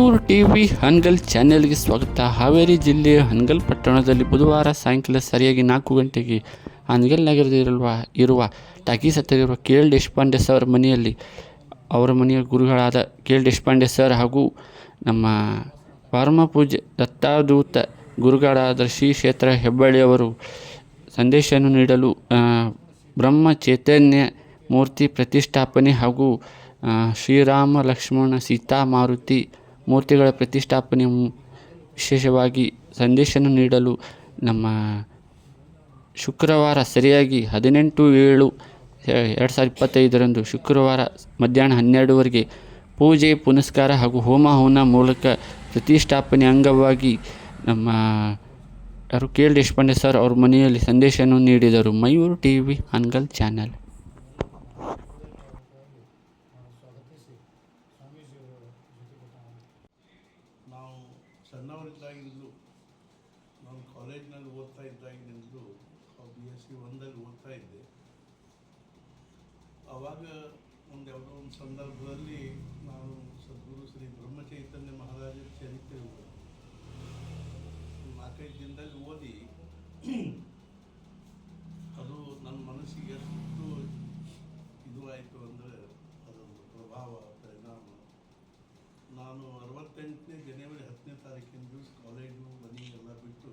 TV ಹನ್ಗಲ್ ಚಾನೆಲ್ಗೆ ಸ್ವಾಗತ. ಹಾವೇರಿ ಜಿಲ್ಲೆಯ ಹನ್ಗಲ್ ಪಟ್ಟಣದಲ್ಲಿ ಬುಧವಾರ ಸಾಯಂಕಾಲ ಸರಿಯಾಗಿ ನಾಲ್ಕು ಗಂಟೆಗೆ ಹನ್ಗಲ್ ನಗರದಲ್ಲಿರುವ ಇರುವ ಟಾಕೀಸ್ ಹತ್ತಿರುವ ಕೆ ಎಲ್ ದೇಶಪಾಂಡೆ ಸರ್ ಮನೆಯಲ್ಲಿ, ಅವರ ಮನೆಯ ಗುರುಗಳಾದ ಕೆ ಎಲ್ ದೇಶಪಾಂಡೆ ಸರ್ ಹಾಗೂ ನಮ್ಮ ಪರಮ ಪೂಜೆ ದತ್ತಾದೂತ ಗುರುಗಳಾದ ಶ್ರೀ ಕ್ಷೇತ್ರ ಹೆಬ್ಬಳ್ಳಿಯವರು ಸಂದೇಶವನ್ನು ನೀಡಲು ಬ್ರಹ್ಮ ಚೈತನ್ಯ ಮೂರ್ತಿ ಪ್ರತಿಷ್ಠಾಪನೆ ಹಾಗೂ ಶ್ರೀರಾಮ ಲಕ್ಷ್ಮಣ ಸೀತಾ ಮಾರುತಿ ಮೂರ್ತಿಗಳ ಪ್ರತಿಷ್ಠಾಪನೆ ವಿಶೇಷವಾಗಿ ಸಂದೇಶವನ್ನು ನೀಡಲು ನಮ್ಮ ಶುಕ್ರವಾರ ಸರಿಯಾಗಿ ಹದಿನೆಂಟು ಏಳು ಎರಡು ಸಾವಿರದ ಇಪ್ಪತ್ತೈದರಂದು ಶುಕ್ರವಾರ ಮಧ್ಯಾಹ್ನ ಹನ್ನೆರಡುವರೆಗೆ ಪೂಜೆ, ಪುನಸ್ಕಾರ ಹಾಗೂ ಹೋಮ ಹೋನ ಮೂಲಕ ಪ್ರತಿಷ್ಠಾಪನೆ ಅಂಗವಾಗಿ ನಮ್ಮ ಯಾರು ಕೆ ಎಲ್ ದೇಶಪಾಂಡೆ ಸರ್ ಅವ್ರ ಮನೆಯಲ್ಲಿ ಸಂದೇಶವನ್ನು ನೀಡಿದರು. Mayur T V Hangal channel ಸ್ವಾಗತಿಸಿ ಸ್ವಾಮೀಜಿಯವರ ಜೊತೆಗೆ ನಾವು ನಾವು ಸಣ್ಣವರಿದ್ದಾಗಿಂದಲೂ ನಾನು ಕಾಲೇಜ್ನಲ್ಲಿ ಓದ್ತಾ ಇದ್ದಾಗಿನಿಂದಲೂ ಬಿ ಎಸ್ ಸಿ ಒಂದಲ್ಲಿ ಓದ್ತಾ ಇದ್ದೆ. ಆವಾಗ ಒಂದು ಯಾವುದೋ ಒಂದು ಸಂದರ್ಭದಲ್ಲಿ ನಾನು ಸದ್ಗುರು ಶ್ರೀ ಬ್ರಹ್ಮಚೈತನ್ಯ ಮಹಾರಾಜರ ಚರಿತ್ರೆ ಓದಿ ನಾಲ್ಕೈದು ದಿನದಲ್ಲಿ ಓದಿ ಅದು ನನ್ನ ಮನಸ್ಸಿಗೆ ಎಷ್ಟು ಇದು ಆಯಿತು ಅಂದರೆ ಅದೊಂದು ಪ್ರಭಾವ, ಪರಿಣಾಮ. ನಾನು ಅರವತ್ತೆಂಟನೇ ಜನವರಿ ಹತ್ತನೇ ತಾರೀಕಿನ ದಿವಸ ಕಾಲೇಜು ಮನೆ ಎಲ್ಲ ಬಿಟ್ಟು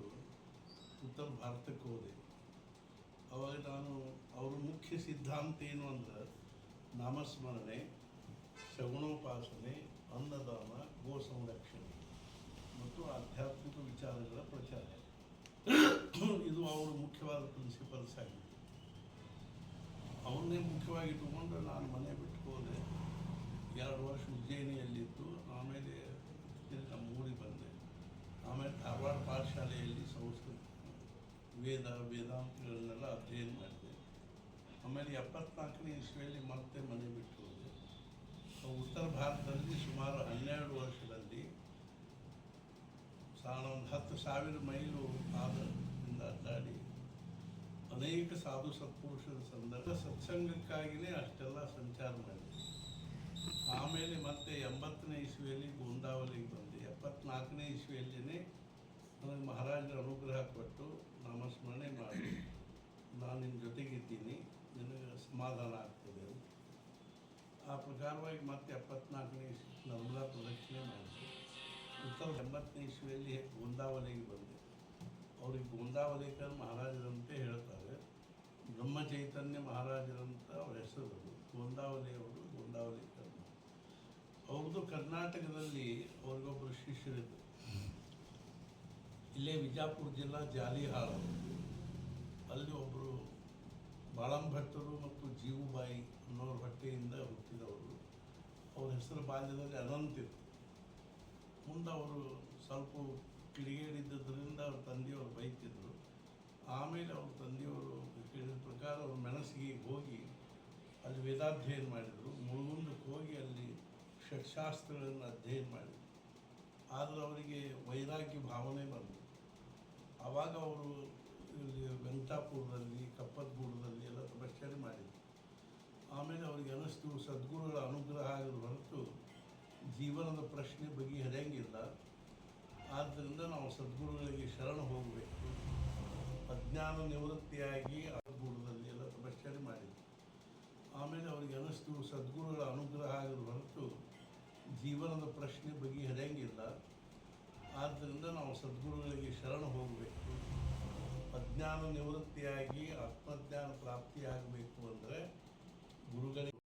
ಉತ್ತರ ಭಾರತಕ್ಕೆ ಹೋದೆ. ಅವಾಗ ನಾನು ಅವರ ಮುಖ್ಯ ಸಿದ್ಧಾಂತ ಏನು ಅಂದ್ರೆ ನಾಮಸ್ಮರಣೆ ಶಗುಣೋಪಾಸನೆ ಅನ್ನದಾನ, ಗೋ ಸಂರಕ್ಷಣೆ ಮತ್ತು ಆಧ್ಯಾತ್ಮಿಕ ವಿಚಾರಗಳ ಪ್ರಚಾರ. ಇದು ಅವರು ಮುಖ್ಯವಾದ ಪ್ರಿನ್ಸಿಪಲ್ಸ್ ಆಗಿದೆ. ಅವನ್ನೇ ಮುಖ್ಯವಾಗಿ ಇಟ್ಟುಕೊಂಡು ನಾನು ಮನೆ ಬಿಟ್ಟು ಹೋದೆ ಎರಡು ವರ್ಷ ಉಜ್ಜಯಿನಿಯಲ್ಲಿದ್ದು ಆಮೇಲೆ ತಿರ್ಗಿ ನಮ್ಮ ಊರಿಗೆ ಬಂದೆ ಆಮೇಲೆ ಪಾಠಶಾಲೆಯಲ್ಲಿ ಸಂಸ್ಕೃತ ವೇದ ವೇದಾಂತಗಳನ್ನೆಲ್ಲ ಅಧ್ಯಯನ ಮಾಡಿದೆ. ಆಮೇಲೆ ಎಪ್ಪತ್ನಾಲ್ಕನೇ ಇಸ್ವಿಯಲ್ಲಿ ಮತ್ತೆ ಮನೆ ಬಿಟ್ಟು ಹೋದೆ. ಉತ್ತರ ಭಾರತದಲ್ಲಿ ಸುಮಾರು ಹನ್ನೆರಡು ವರ್ಷದಲ್ಲಿ ಸಾಧಾರಣ ಒಂದು ಹತ್ತು ಸಾವಿರ ಮೈಲು ಪಾದದಿಂದ ಅಡ್ಡಾಡಿ ಅನೇಕ ಸಾಧು ಸತ್ಪುರುಷರ ಸಂದರ್ಭ ಸತ್ಸಂಗಕ್ಕಾಗಿಯೇ ಅಷ್ಟೆಲ್ಲ ಸಂಚಾರ ಮಾಡಿದೆ. ಆಮೇಲೆ ಮತ್ತೆ ಎಂಬತ್ತನೇ ಇಸ್ವಿಯಲ್ಲಿ ಗೋಂದಾವಲಿಗೆ ಬಂದೆ. ಎಪ್ಪತ್ನಾಲ್ಕನೇ ಇಸ್ವಿಯಲ್ಲಿನೇ ನನಗೆ ಮಹಾರಾಜರ ಅನುಗ್ರಹ ಕೊಟ್ಟು ನಾಮಸ್ಮರಣೆ ಮಾಡಿ. ನಾನು ನಿನ್ನ ಜೊತೆಗಿದ್ದೀನಿ. ನಿನಗೆ ಸಮಾಧಾನ ಆಗ್ತದೆ ಆ ಪ್ರಕಾರವಾಗಿ ಮತ್ತೆ ಎಪ್ಪತ್ನಾಲ್ಕನೇ ನರ್ಮದಾ ಪ್ರದಕ್ಷಿಣೆ ಮಾಡಿದೆ ಉತ್ತರ ಎಂಬತ್ತನೇ ಇಸ್ವಿಯಲ್ಲಿ ಗೋಂದಾವಲೆಗೆ ಬಂದೆ. ಅವ್ರಿಗೆ ಗೋಂದಾವಲೇಕರ್ ಮಹಾರಾಜರಂತೆ ಹೇಳ್ತಾರೆ. ಬ್ರಹ್ಮ ಚೈತನ್ಯ ಮಹಾರಾಜರಂತ ಅವ್ರ ಹೆಸರು. ಗೋಂದಾವಲೆಯವರು ಗೋಂದಾವಲೇಕರ್. ಅವ್ರದ್ದು ಕರ್ನಾಟಕದಲ್ಲಿ ಶಿಷ್ಯರಿದ್ದರು ಇಲ್ಲೇ ವಿಜಾಪುರ ಜಿಲ್ಲಾ ಜಾಲಿಹಾಳು ಅಲ್ಲಿ ಒಬ್ಬರು ಬಾಳಂಭಟ್ಟರು ಮತ್ತು ಜೀವುಬಾಯಿ ಅನ್ನೋರ ಹೊಟ್ಟೆಯಿಂದ ಹುಟ್ಟಿದವರು. ಅವ್ರ ಹೆಸರು ಬಾಲ್ಯದಲ್ಲಿ ಅನಂತಿತ್ತು ಮುಂದೆ ಅವರು ಸ್ವಲ್ಪ ಕಿಡಿಗೇಡಿದ್ದರಿಂದ ಅವ್ರ ತಂದೆಯವರು ಬೈತಿದ್ರು. ಆಮೇಲೆ ಅವ್ರ ತಂದೆಯವರು ಕೇಳಿದ ಪ್ರಕಾರ ಅವ್ರ ಮೆಣಸಿಗೆ ಹೋಗಿ ಅಲ್ಲಿ ವೇದಾಧ್ಯಯನ ಮಾಡಿದರು. ಮುಳುಗುಂದಕ್ಕೆ ಹೋಗಿ ಅಲ್ಲಿ ಷಟ್ಶಾಸ್ತ್ರಗಳನ್ನು ಅಧ್ಯಯನ ಮಾಡಿದರು. ಆದರೆ ಅವರಿಗೆ ವೈರಾಗ್ಯ ಭಾವನೆ ಬಂತು. ಆವಾಗ ಅವರು ವೆಂಕಟಾಪುರದಲ್ಲಿ ಕಪ್ಪತ್ಗೂಡದಲ್ಲಿ ಎಲ್ಲ ತಪಶ್ಚರ್ಯ ಮಾಡಿದ್ರು. ಆಮೇಲೆ ಅವ್ರಿಗೆ ಅನ್ನಿಸ್ತು, ಸದ್ಗುರುಗಳ ಅನುಗ್ರಹ ಆಗದ ಹೊರತು ಜೀವನದ ಪ್ರಶ್ನೆ ಬಗೆಹರಿಯಂಗಿಲ್ಲ ಆದ್ದರಿಂದ ನಾವು ಸದ್ಗುರುಗಳಿಗೆ ಶರಣ ಹೋಗಬೇಕು. ಅಜ್ಞಾನ ನಿವೃತ್ತಿಯಾಗಿ ಗೂಡದಲ್ಲಿ ಎಲ್ಲ ತಪಶ್ಚರ್ಯ ಮಾಡಿದ್ರು. ಆಮೇಲೆ ಅವ್ರಿಗೆ ಅನ್ನಿಸ್ತು, ಸದ್ಗುರುಗಳ ಅನುಗ್ರಹ ಆಗದ ಹೊರತು ಜೀವನದ ಪ್ರಶ್ನೆ ಬಗೆಹರಿಯಂಗಿಲ್ಲ ಆದ್ದರಿಂದ ನಾವು ಸದ್ಗುರುಗಳಿಗೆ ಅಜ್ಞಾನ ನಿವೃತ್ತಿಯಾಗಿ ಆತ್ಮಜ್ಞಾನ ಪ್ರಾಪ್ತಿಯಾಗಬೇಕು ಅಂದರೆ ಗುರುಗಳಿಗೆ